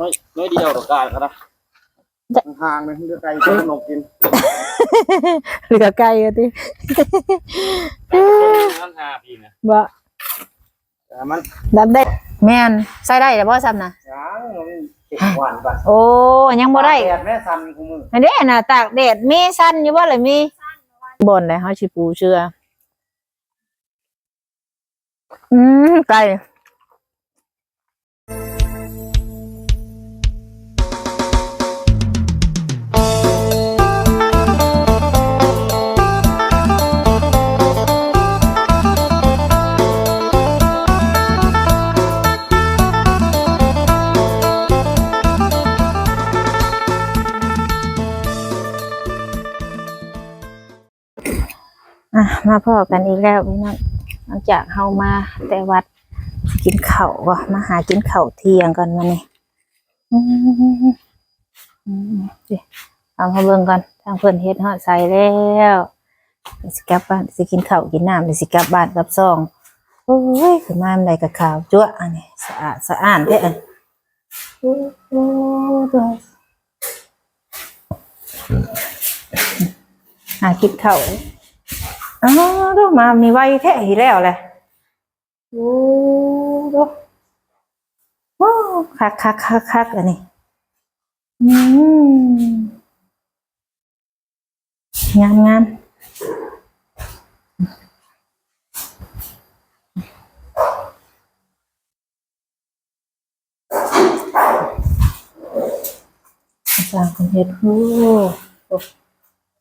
น้อยน้อยเดียวดอกกาครับนะห่างๆเลยเลือกไก่กินขนมกินเหลือไก่อะตินั่นหาพี่นะบ่แต่มันดับได้ แม่นใส่ได้แต่บ่ซ้ำน่ะยังมันเก็บหวานป่ะโอ้ยังบ่ได้แดดแม่ซันกูมืออันนี้น่ะตากแดดมีสั้นอยู่บ่ล่ะมีบ่นได้เฮาสิปูเชื่ออืมไก่ อะมาพ่อกันอีกแล้วพี่น้องหลังจากเฮามาแต่วัดกินข้าวก็มาหากินข้าวเที่ยงกันมานี่อืมอืมสิเอามาเบิ่งกันทางเพิ่นเฮ็ดฮอดใส่แล้วเดี๋ยวสิกลับบ้านสิกินข้าวกินน้ำเดี๋ยวสิกลับบ้านกลับซองโอ้ยขึ้นมาอันใดกับข้าวจั๊วอันนี้สะอาดสะอ้านแท้อันโอ้โหหากินข้าว อ๋อดูมามีไว้แท้อีแล้วแหละโอ้ดูว้าวคักคักคักคักอันนี้อืมงามงามอาจารย์คนเฮ็ดโอ้โอ้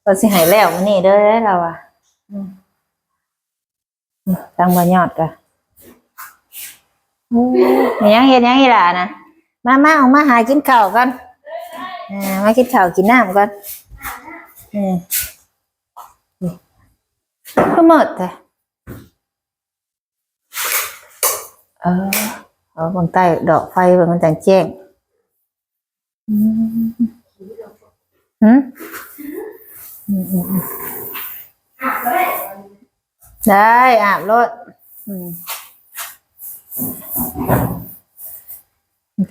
เราสิหายแล้วมันนี่เด้อเราอะ ตั้งบนยอดกะอืมมีหยังเฮ็ดหยังอีหล่ะนะมามาออกมาหากินข้าวกันอ่ามากินข้าวกินน้ำกันอืมก็หมดแต่เออเอาบางใต้ดอกไฟบางมันจังแจ้งอืมหืมอืม อาบเลยได้อาบรถอืม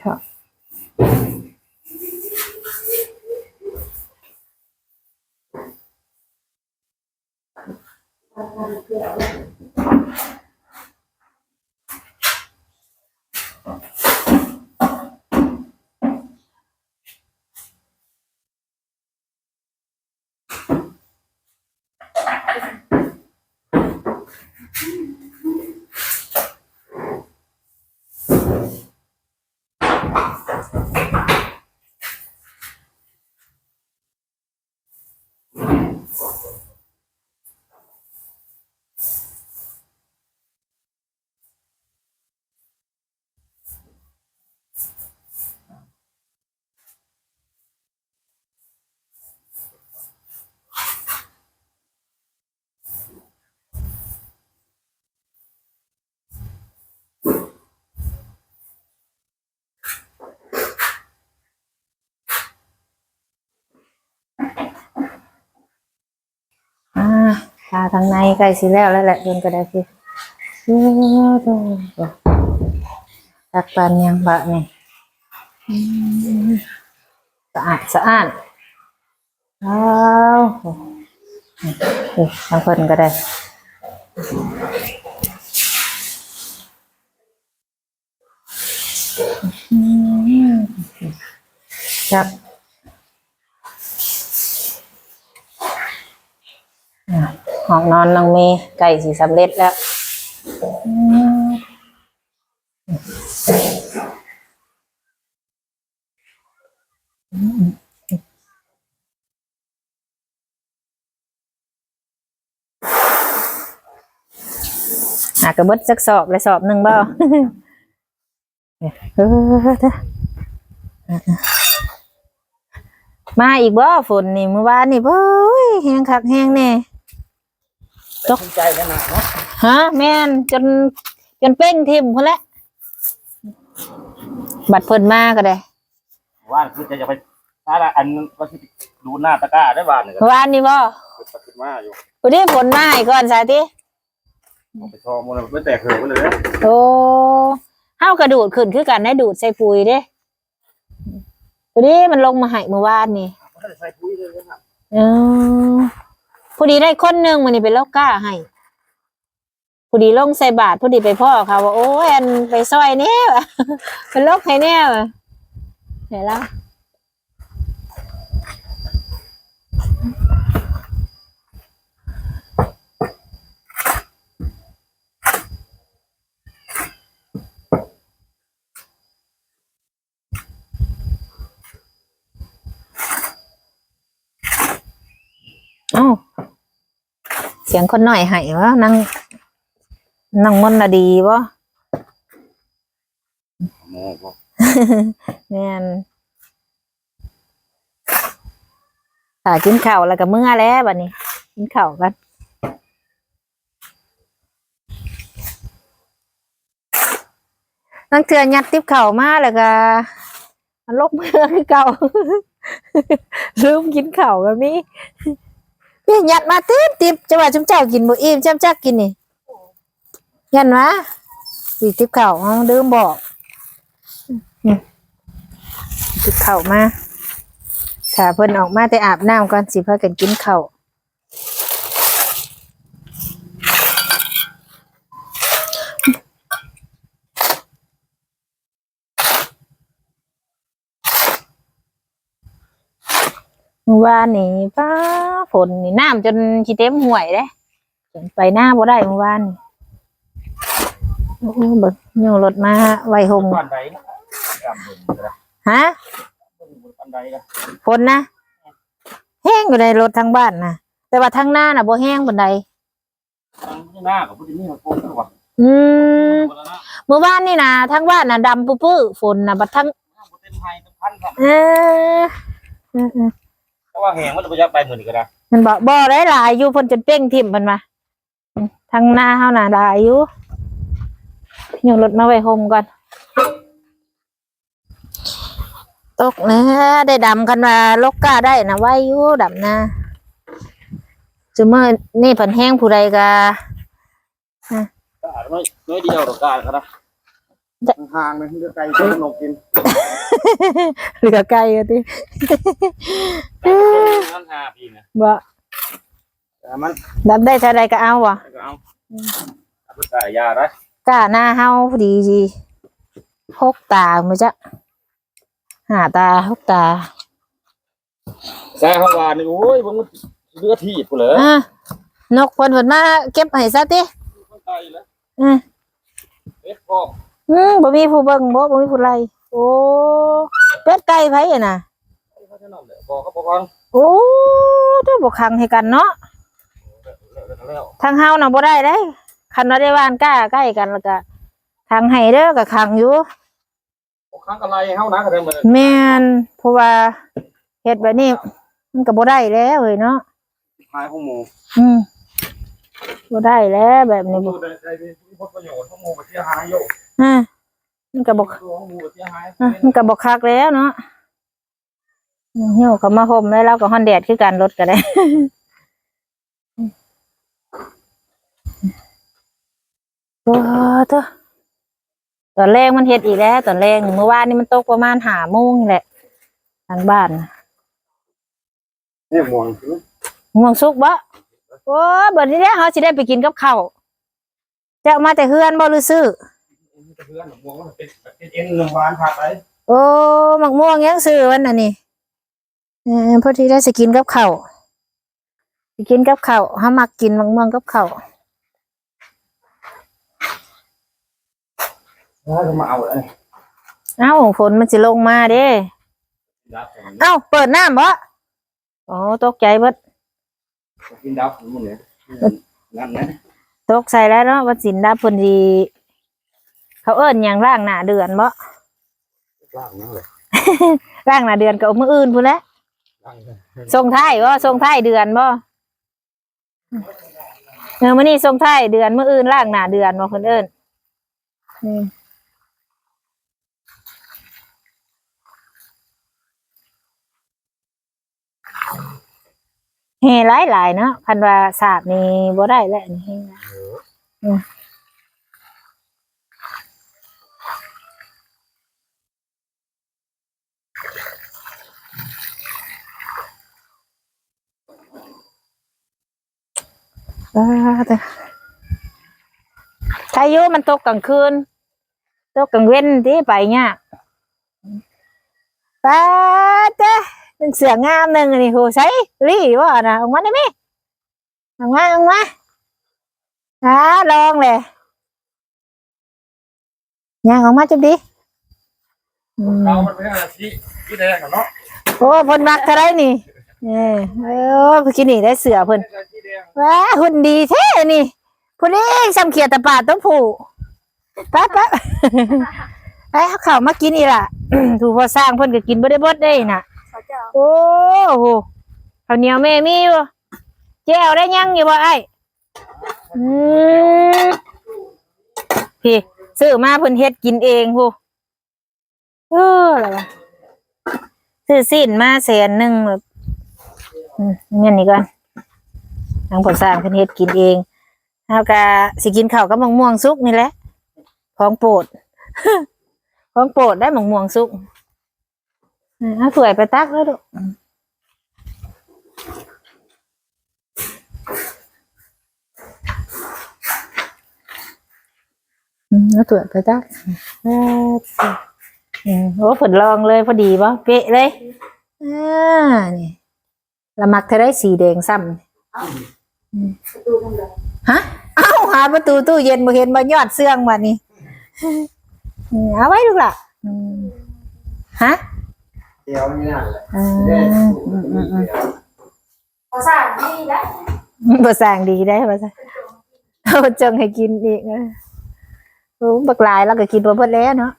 ครับอ่า ทาทางในใกล้สิแล้วแล้วแหละเดินก็ได้คือเออโถ่ตักปันยังบะนี่สะอาดสะอาดเออทางคนก็ได้ครับอะ ห้องนอนน้องเมย์ไก่สีสำเร็จแล้วอืมหากระเบิดสักสอบเลยสอบหนึ่งบ่เออเด้อมาอีกบ่ฝนนี่เมื่อวานนี่เบ้ยแห้งคักแห้งแน่ ตกใจขนาดเนาะฮะแม่นจนจนเป้งทิ่มพุ่นแหละบัดเพิ่นมาก็ได้ว่านคือจะจะไปถ้าละอันก็ที่ดูหน้าตะกร้าได้บ้านเนี่ยก็เมื่อวานนี่บ่ขึ้นมาอยู่วันนี้ฝนมาอีกก่อนสาธิเอาไปชอมันไม่แตกเหือะไปเลยนะโอ้เฮากระดูดขึ้นคือกันได้ดูดใส่ปุ๋ยเด้พอดีมันลงมาให้เมื่อวานนี่ไม่ได้ใส่ปุ๋ยเลยนะครับเออ พอดีได้คนหนึ่งมันนี่เป็นโลกก้าให้พอดีลงใส่บาทพอดีไปพ่อเขาว่าโอ้ยอันไปซอยแน่วะเป็นโรคให้แน่วเห็นแล้ว เอ้า เสียงคนหน่อยให้วะนั่งนั่งมนต์น่ะดีวะโม่ก็แม่นถ้ากินข้าวแล้วก็เมื่อแล้วบัดนี้ กินข้าวกันนั่งเถื่อยัดติ๊บเข่าวมาแล้วก็มันลบเมื่อคือเก่าลืมกินข้าวแบบนี้ พี่ยัดมาติ๊บติ๊บจะว่าจุ๊มเจ้ากินบ่อิ่มจ้ำจักกินนี่ยันวะอีติ๊บเข่าเอาดืมบอกติบเข่ามาถ้าเพิ่นออกมาแต่อาบน้ำก่อนสิพากันกินเข่าว วานนี่ป้าฝนนี่น้ำจนสิเต็มห่วยเด้จนไปหน้าบ่ได้เมื่อวานนี่โอ้โหเบิกโยรถมาไว้ห่มปันใดนะจำเบิ่งก็ได้ฮะเบิ่งปันใดนะฝนนะแห้งอยู่ในรถทางบ้านนะแต่ว่าทางหน้าน่ะบ่แห้งปานใดทางหน้ากับผู้ที่นี่มันโกงตัวอืมคนละหน้าเมื่อวานนี่นะทางบ้านน่ะดำปื้อๆฝนน่ะบัดทางหน้าบ่เต็มไฮเต็มพันครับเออเออเออเพราะว่าแหงมันจะไปยักไปเหมือนกันนะมันบอกบ่ได้หลายอยู่เพิ่นจนเป้งทิ่มเพิ่นมาอืมทางหน้าเฮาน่ะหลายอยู่ยกรถมาไว้โฮมก่อนตกนะได้ดำกันว่าลกกล้าได้นะไว้อยู่ดำนะจุเมื่อนี่เพิ่นแห้งผู้ใดก็กาดน้อยน้อยเดียวหรอกกาดครับนะ ห่างๆเลยเลือกไก่กินขนมกินเหลือไกลก็ตินั่นหาพี่นะบ่แต่มันดำได้เท่าใดก็เอาบ่ก็เอาเอาไปจ่ายยาได้กล้าหน้าเฮาพอดีสิหกตามื้อจ๊ะหาตาหกตาใช่ข้าวหวานนี่โอ้ยผมเลือดทีบกูเลยอะนกเพิ่นเพิ่นมาเก็บให้ซะติมันไก่แล้วอือเอ็ดพ่อ อืมบ่มีผู้เบิ่งบ่บ่มีผู้ไล่โอ้เป็ดไก่ไผอะน่ะเขาจะนำเลยบอกเขาบอกว่าโอ้ถ้าบ่คังให้กันเนาะแล้วทางเฮาน่ะบ่ได้เด้คันว่าได้ว่านกล้าใกล้กันแล้วก็ทางให้เด้อก็คังอยู่ครั้งอะไรเฮานะก็ได้เหมือนแม่นเพราะว่าเฮ็ดแบบนี้มันก็บ่ได้แล้วเฮ้ยเนาะทายของหมูอืมบ่ได้แล้วแบบนี้บ่ดูได้ได้ผลประโยชน์ของหมูไปเสียหายอยู่ อ่ามันก็บ่ตัวของหมูไปเสียหายอะมันก็บ่คักแล้วเนาะเหี่ยวก็มาห่มแล้วเราก็ฮ้อนแดดคือกันรถก็ได้ ว้าเถอะตอนแรกมันเฮ็ดอีกแล้ว ตอนแรกเมื่อวานนี่มันตกประมาณห้าโมงนี่แหละ ทางบ้านน่ะนี่หมวงง่วงสุกบ่โอ้บัดนี้แล้วเฮาสิได้ไปกินกับข้าวจะเอามาแต่เฮือนบ่หรือซื้อ เพื่อนหมวงมันเป็นเป็นเอ็นเงินวานผักไปโอ้หมักม่วงยังซื้อวันน่ะนี่เออพอดีได้สิกินกับข้าวสิกินกับข้าวเฮามักกินหมักม่วงกับข้าวแล้วจะมาเอาอะไรเอ้าฝนมันสิลงมาเด้ดับเอ้าเปิดน้ำบ่โอ้ตกใจเบิดกินดับหมดเลยนั่นนะตกใส่แล้วเนาะว่าสินดาเพิ่นสิ เขาเอิ้นหยังร่างหน้าเดือนบ่ล่างนั่นเลยร่างหน้าเดือนก็เอามื้ออื่นพุ่นแหละล่างเลยส่งท้ายบ่ส่งท้ายเดือนบ่เออมื้อนี้ส่งท้ายเดือนมื้ออื่นร่างหน้าเดือนบ่เพิ่นเอิ้นอืมเฮหลายหลายๆเนาะคันว่าสาบนี่บ่ได้แล้วนี่เฮหลายอืม ป้าแต่ใครอยู่มันตกกลางคืน ตกกลางเว้นที่ไปเนี่ยป้าเจ้เป็นเสืองามหนึ่งนี่โหใช้รีว่านะออกมาได้ไหมออกมาออกมาอ่าลองเลยย่างออกมาจับดิอืมเรามันไม่ใช่สีสีแดงเนาะโอ้พนมักเท่าไรนี่เออเออเพิ่นกินนี่ได้เสือเพิ่น ว้าหุ่นดีแท้นี่ผู้นี้ซ้ำเขียดตะปาดต้องผูแป๊บแป๊บไอ้เขาเข้ามากินอีล่ะ ถูกพอสร้างเพิ่นก็กินบ่ได้เบดได้น่ะเขาจะเอาโอ้โหข้าวเหนียวแม่มีอยู่แจ้วได้ยังอยู่บ่ไอ้อืมพี่ซื้อมาเพิ่นเฮ็ดกินเองพูเอออะไรวะซื้อสิ้นมาแสนหนึ่งแบบอืมเงี้ยนี่ก่อน ทางผลสร้างเพิ่นเฮ็ดกินเองแล้วก็สิกินข้าวกับมะม่วงสุกนี่แหละ ของโปรด ของโปรดได้มะม่วงสุกเอาสวยไปตักแล้วดูกอืมเอาสวยไปตักโอ้ผลลองเลยพอดีป่ะเป๊ะเลย อ่า นี่ละมักเธอได้สีแดงซ้ำ ฮะ เอ้าหาประตูตู้เย็นมาเห็นมายอดเสื่องมานี่อืมเอาไว้ลูกล่ะอืมฮะเดียวนี่น่ะแหละอืมแดงอืมอืมอืมภาษาดีได้ภาษาอังดีได้ภาษาเอาจงให้กินอีกนะโอ้บักหลายแล้วก็กินบ่เบิดแล้วเนาะ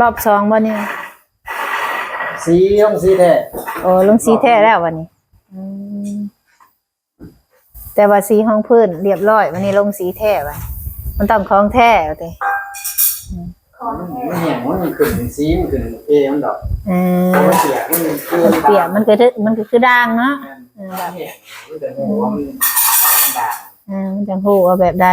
รอบสองวันนี้สีต้องสีแท้โอ้ลงสีแท้แล้ววันนี้อืมแต่ว่าสีห้องพื้นเรียบร้อยวันนี้ลงสีแท้ไปมันต้องของแท้เอาติคอนมันแท้มันเหี่ยงมันขึ้นสีมันขึ้นเอมันดอกอืมมันเปียกมันคือมันเปียกมันก็คือมันก็คือด่างเนาะมันเหี่ยงมันแต่หัวมันด่างอ่ามันจังหูว่าแบบใด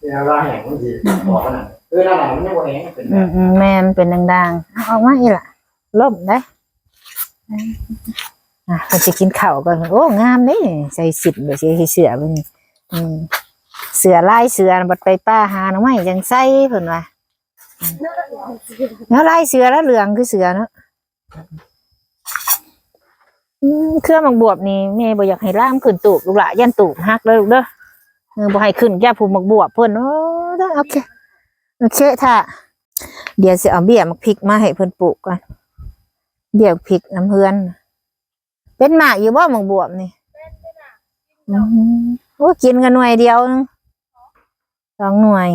เวลาแห้งมันสิบอกขนาด คือหน้าหนาวมันยังบ่แห้งเป็นอืมอืมแม่นเป็นด่างๆเอาออกมาอีกล่ะล่มได้อะเราจะกินข้าวก่อนโอ้งามเด้ใส่สิบแบบสิเสือไปนี่อืมเสือลายเสือบัดไปป้าหาหน่อไม้ยังใส่เพิ่นว่าแล้วลายเสือแล้วเหลืองคือเสือเนาะอืมเครื่องมังบวบนี่แม่บ่อยากให้ล่ามขึ้นตูบลูกหละยันตูบหักเลยลูกเด้อเออบ่ให้ขึ้นแก้ผูมักบวบเพิ่นโอ้ได้โอเค โอเคถ้าเดี๋ยวสิเอาเบี้ยมักพริกมาให้เพิ่นปลูกก่อนเบี้ยพริกน้ำเฮือน เป็นหมากอยู่บ่หมังบวบนี่อืมโอ้กินกันหน่วยเดียวนึงสองหน่วย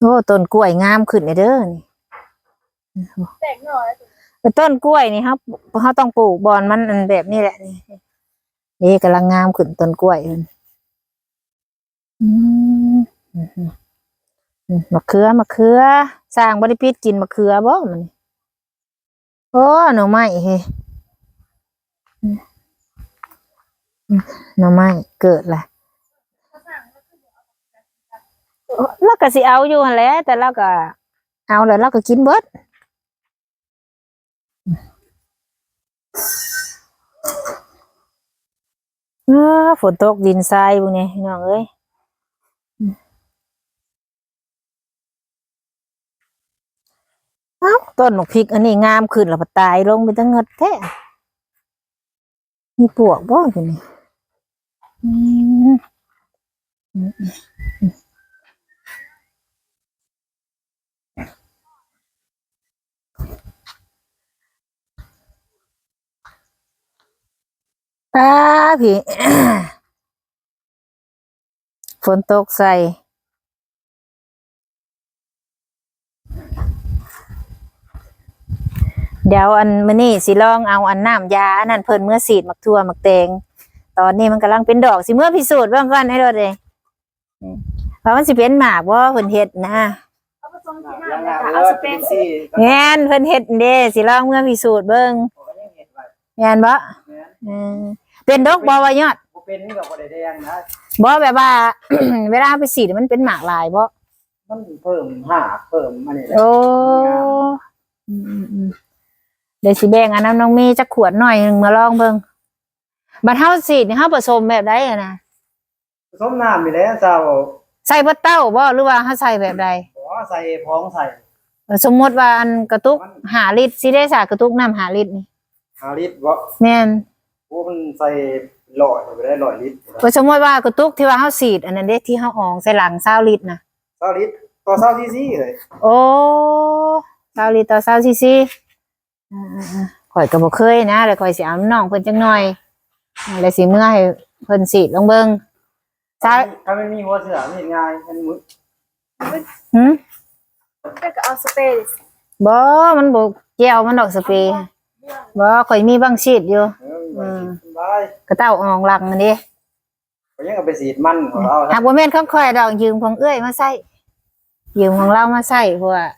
โอ้ต้นกล้วยงามขึ้นเลยเด้อนี่แตกหน่อยแต่ต้นกล้วยนี่ครับเขาต้องปลูกบอนมันอันแบบนี้แหละนี่นี่กำลังงามขึ้นต้นกล้วยเพิ่นอื มะเขือมะเขือสร้างบริพิษกินมะเขือบ่มันโอ้หน่อไม้เฮ้อืมอืมหน่อไม้เกิดละโอ้แล้วก็สิเอาอยู่แหละแต่เราก็ เอาแล้วเราก็กินเบิดฝนตกดินทรายพวกนี้พี่น้องเอ้ยอืม เอ้าต้นหมกพริกอันนี้งามขึ้นแล้วพอตายลงไปตั้งเงิดแท้มีปวกบ่อยู่นี่อืมอืมอืมป้าพี่ฝนตกใส่ เดี๋ยวอันมื้อนี้สิลองเอาอันน้ำยาอันนั้นเพิ่นเมื่อสีดมักทั่วมักแตงตอนนี้มันกำลังเป็นดอกสิเมื่อพิสูจน์เบ้างก่อนให้เราเลยอืมว่ามันสิเป็นหมากว่าเพิ่นเฮ็ดนะเอาผสมที่น้ำเลยค่ะเอาสเปนสีแม่นเพิ่นเฮ็ดเด้สิลองเมื่อพิสูจน์เบิ่งแม่นบ่อืมเป็นดอกบ่ว่ายอดเป็นกับบ่ได้แดงนะบ่แบบว่า เวลาไปสีดมันเป็นหมากลายบ่มันเพิ่มหากเพิ่มอันนี้แหละโอ้อืมอืมอืม เดี๋ยวสิแบ่งอันนั้นน้องเมย์จะขวดหน่อยหนึงมาลองเบิ่งบัดเฮาสีดนี่เฮาผสมแบบใดอะนะผสมน้ำนี่แหละเจ้าใส่เบ่เต้าบ่หรือว่าเฮาใส่แบบใดขอใส่พองใส่ เออสมมติว่าอันกระตุกหาลิตรสิได้สากระตุกน้ำหาลิตรนี่หาลิตรบ่แม่นโอ้มันใส่หลอดไปได้หลอดลิตรเออสมมติว่ากระตุกที่ว่าเฮาสีด อันนั้นเด้ที่เฮาอองใส่หลัง20ลิตรนะเศร้าลิตรต่อเศร้าที่สี่เลยโอ้20ลิตรต่อ20ซีซีอ่าๆๆ ข่อยก็บ่เคยนะแล้วข่อยสิเอาน้องเพิ่นจังหน่อยอ่าแล้วสิเมื่อให้เพิ่นสีดลองเบิ่งซาถ้าไม่มีหัวเสือไม่เห็นง่ายมันมือหึก็เอาสเปรย์บ่มันบ่แก้วมันดอกสเปรย์บ่ข่อยมีบางชีดอยู่เออมันสบายกระเต้าอองหลังอันนี้เขายังเอาไปสีดมันของเราหากบ่แม่นของข่อยดอกยืมของเอื้อยมาใส่ยืมของเรามาใส่เพราะว่าอะ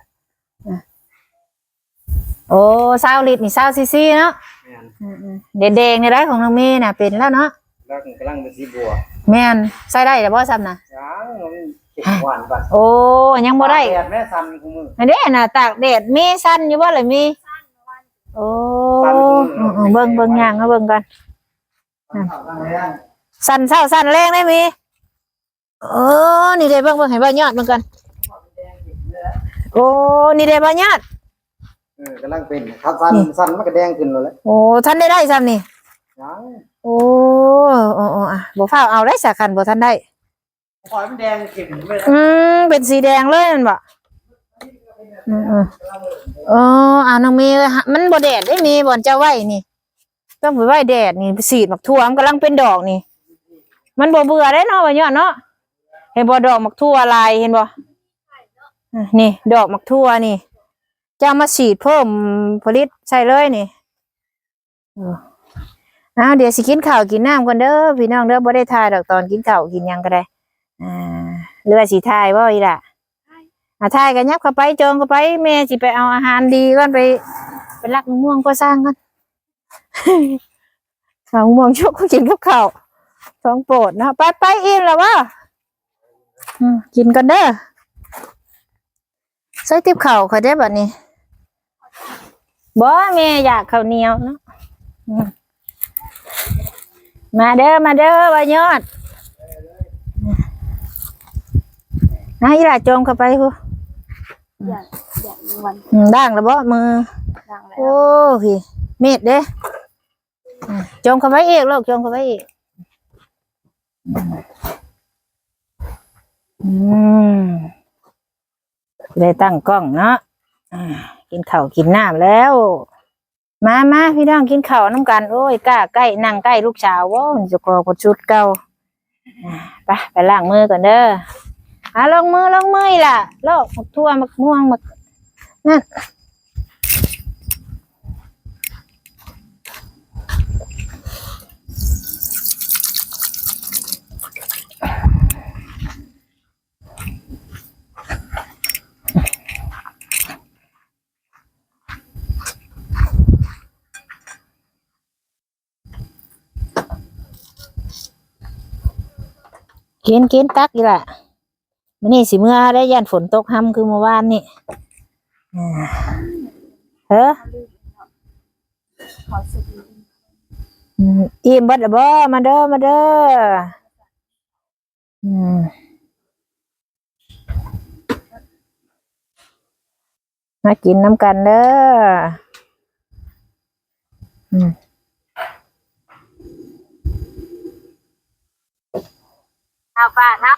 โอ้20ลิตรนี่20ซีซีเนาะแม่นอืมๆแดงๆนี่ได้ของน้องเมย์น่ะเป็นแล้วเนาะแล้วกำลังเป็นสีบัวแม่นใส่ได้แต่บ่ซ้ำน่ะยังมันเข็มหวานก่อนโอ้ยังบ่ได้แดดแม่ทันกูมืออันนี้น่ะตากแดดมีสั้นอยู่บ่ล่ะมีโอ้อืมๆเบิ่งเบิ่งย่างเอาเบิ่งก่อนทำทางแรงสั้นเช้าสั้นแรงได้มีโอ้นี่ได้เบิ่งเบิ่งให้บ่ยอดเบิ่งก่อนโอ้นี่ได้บ่ยอดเออ กำลังเป็นครับสั้นสั้นมันก็แดงขึ้นแล้วแหละโอ้ท่านได้ได้ซ้ำนี่ยังโอ้โอ้โอ้อะบ่ฟ้าวเอาได้สักคันบ่ทันได้ขอยมันแดงขึ้นไม่ได้อืมเป็นสีแดงเลยแมันบ่อืมอืมเอออ่าน้องเมย์ฮะมันบ่แดดได้มีบ่อนเจ้าไว้นี่ต้องไปไว้แดดนี่ไปสีดหมักทั่วมันกำลังเป็นดอกนี่ มันบ่เบื่อได้เนาะว่าย้อนเนาะเห็นบ่ดอกหมักทั่วลายเห็นบ่อะนี่ ดอกหมักทั่วนี่ จะมาฉีดเพิ่มผลิตใส่เลยนี่เอออ้าวเดี๋ยวสิกินข้าวกินน้ำก่อนเด้อพี่น้องเด้อบ่ได้ทายดอกตอนกินข้าวกินยังก็ได้อ่าเรือสีทายบ่อีล่ะอ่าทายกันยับเข้าไปจองเข้าไปแม่สิไปเอาอาหารดีก่อนไปไปลักม่วงก็สร้างกันเอามะม่วงชุกก็กินกับข้าวท้องโปรดนะไปไปอิ่มแล้ววะกินกันเด้อใส่ติบข้าวค่ะเด้อบัดนี้ บ่แม่อยากข้าวเหนียวเนาะอืมมาเด้อมาเด้อว่ายอดนายล่ะจมเข้าไปพูอย่างอย่างวันอืมด่างแล้วบ่มือดังแล้วโอ้พี่เม็ดเด้อืมจมเข้าไปอีกลูกจมเข้าไปอีกอืมได้ตั้งกล้องเนาะอ่า กินข้าวกินน้ำแล้ว มามาพี่น้องกินข้าวน้ำกัน โอ้ยกล้าใกล้นั่งใกล้ลูกสาวว้าจะกอกดชุดเก่าไปไปล้างมือก่อนเด้ออะลงมือลงมือล่ะลกมักทั่วมักม่วงมักนั่น กินกินตักอีล่ะมันนี่สิเมื่อได้ยันฝนตกห้ำคือเมื่อวานนี่เฮ้อออิ่มเบิดบ่มาเด้อมาเด้ออืมมากินน้ำกันเด้ออืม เอาป่านะ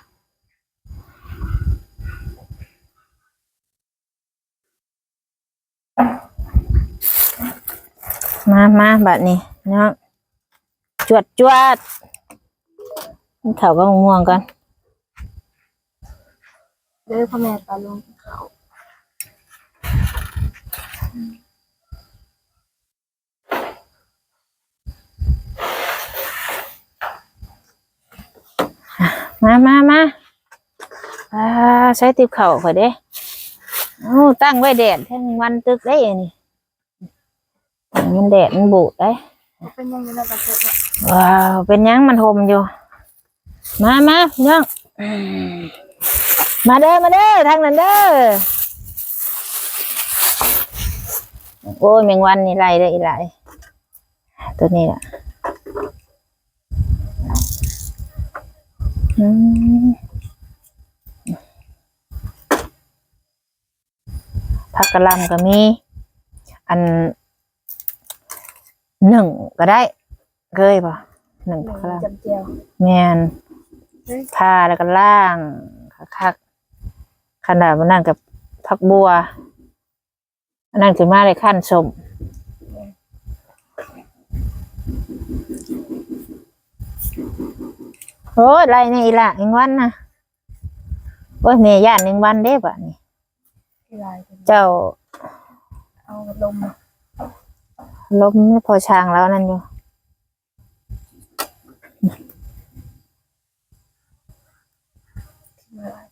มามาบัดนี้เนาะจวดจวดกินข้าก็ง่วงกันเด้อพ่อแม่ปลาลงเขา มามามาอ่าใช้ติบเข่าข่อยเด้โอ้ตั้งไว้แดดทั้งวันตึกได้อันนี่มันแดดมันบูดได้เป็นยังไงนะประเทศเนี่ยว้าวเป็นหยังมันหมอยู่ มามาพี่น้องอืมมาเด้อมาเด้อทางนั้นเด้อโอ้ยแมงวันนี่ไรเด้ออีไรตัวนี้ล่ะอืม ผักกะหล่ำก็มี อันหนึ่งก็ได้เคยปะหนึ่งหนึ่งครั้งจำเจียวแมนทาแล้วก็ล่างคักๆขนาดมันนั่นกับพักบัวอันนั้นคือมาเลยขั้นสม โอ้ยไรนี่อีละอีกวันนะโอ้ยเมย่านหนึ่งวันเด้ปะนี่ที่ลายเป็นเจ้าเอาลมล้มพอช้างแล้วนั่นอยู่มาลาย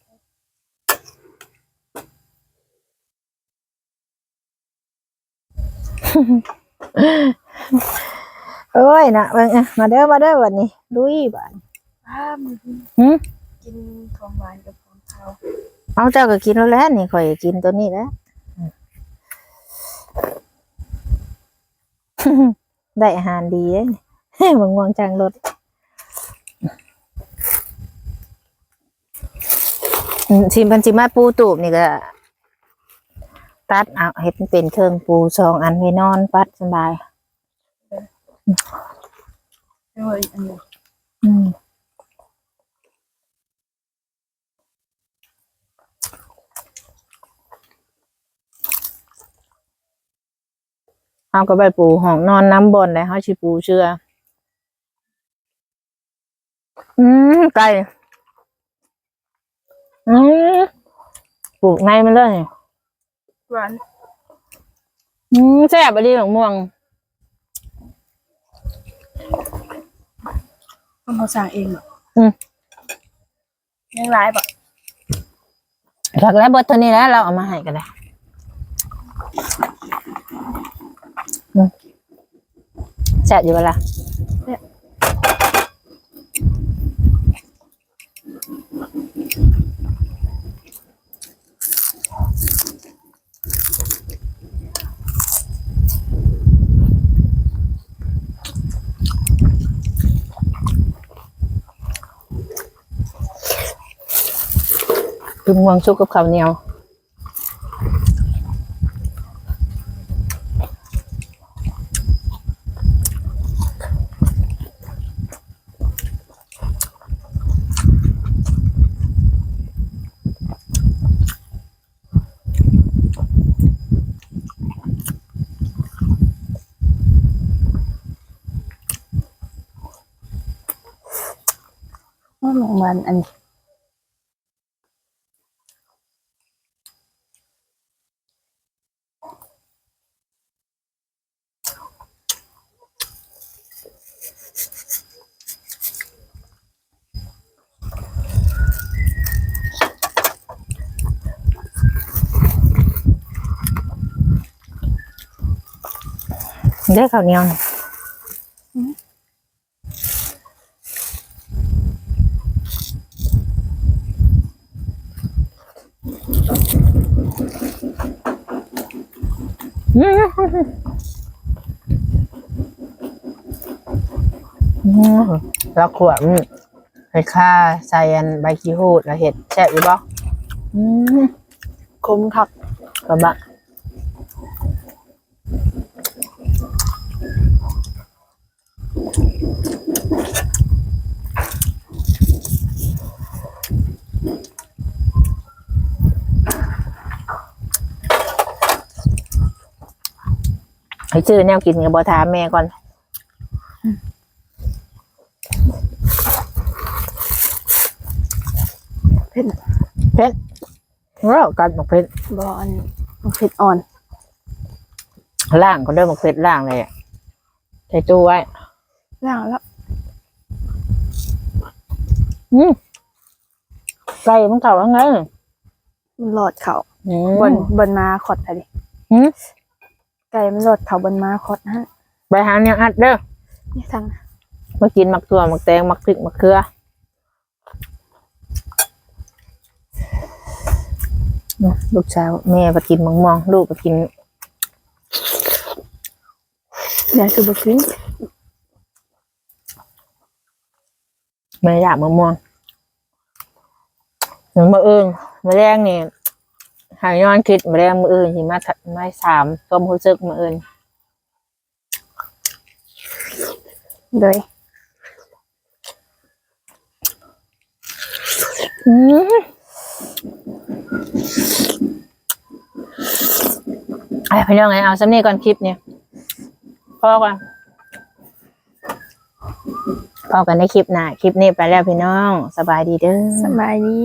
โอ้ยนะเบิ่งอะมาเด้อมาเด้อวันนี้ลุยบ้าน อ้ามือหึกินของหวานกับของคาวเอาเจ้าก็กินแล้วแหล้วนี่ข่อยก็กินตัวนี้แหล้ว ได้อาหารดีเลยมึงวางจังรถอืมชิมพันจิมาปูตูบนี่ก็ ตัดเอาเห็ดเป็นเครื่องปูสองอันไว้นอนปัดสบายไม่ว่าอีกอันหนึ่งอืม เอาก็ไปปูห้องนอนน้ำบนเลยเขาชิปูเชื่อ อืมไก่อืมปลูกในมันเลยหวานอืมแซ่บไปดีหมกม่วงต้องเขาสั่งเองเหรออืมยังร้ายปะหลักแล้วเบดเท่านี้แล้วเราเอามาให้กันเลยอืม แซ่บอยู่เวลาคือมวงชุกกับข้าวเหนียว ด้ข้าวเหนียวนะอืมอืมแล้วขวดมันให้ค่าใส่อันใบขี้หูดแล้วเห็ดแช่อยู่บ่คุ้มคักกระบะ ให้ชื่อแนวกินกับบอถามแม่ก่อน เผ็ดเพชรเรากัดหมกเพชรบออันเผ็ดอ่อน ล่างก็ได้หมกเพชรล่างเลยอะใส่ตู้ไว้ ล่างแล้วอืมไก่มันเก่ายังไงมันหลอดเขาอืมบนบนมาคอดไปดิหืม ไก่มันหลอดเขาบนมาคอดฮะไปหาเนี่ยอัดเด้อนี่ทางนะมากินมักตัวมักแตงมักพริกมักเขือน่ะลูกสาวแม่ไปกินมังม่วงลูกไปกินเดี๋ยวคือบ่กินแม่อยากมะม่วงถึงมาเอิงมาแรงนี่ หายนอนคิดมาแรงมืออื่นสิมาถัดมาสามต้มหูซึกมาเอินโดยอืมไอ้พี่น้องไงเอาซ้ำนี่ก่อนคลิปเนี่ยพ่อก่อนพอกันในคลิปหน้าคลิปนี้ไปแล้วพี่น้อง สบายดีเด้อสบายดี